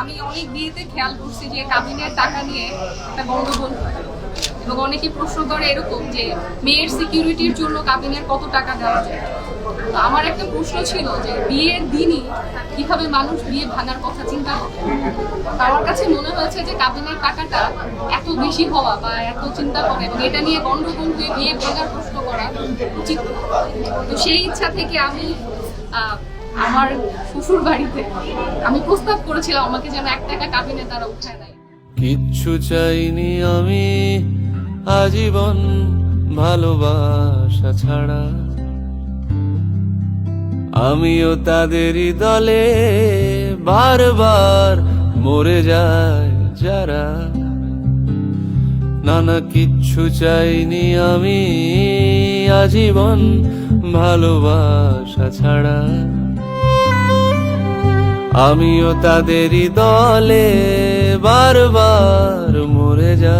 আমি অনেক বিয়েতে খেয়াল করছি যে কাবিনের টাকা নিয়ে একটা গন্ডগোল হয়। এবং অনেকে প্রশ্ন করে এরকম যে মেয়ের সিকিউরিটির জন্য কাবিনের কত টাকা দেওয়া যায়। তো আমার একটা প্রশ্ন ছিল যে বিয়ের দিনই কীভাবে মানুষ বিয়ে ভাঙার কথা চিন্তা করে? আমার কাছে মনে হয়েছে যে কাবিনের টাকাটা এত বেশি হওয়া বা এত চিন্তা করে এবং এটা নিয়ে গন্ডগোল হয়ে বিয়ে ভাঙার প্রশ্ন করা উচিত তো সেই ইচ্ছা থেকে আমি আমার শ্বশুর বাড়িতে। আমি প্রস্তাব করেছিলাম, আমাকে যেন এক টাকা কাবিনে তারা উঠায় দেয় কিচ্ছু চাইনি আমি আজীবন ভালোবাসা ছাড়া। আমিও তাদেরই দলে বারবার মরে যায় যারা। নানা কিচ্ছু চাইনি আমি আজীবন ভালোবাসা ছাড়া। আমিও তাদেরই দলে বারবার মরে যা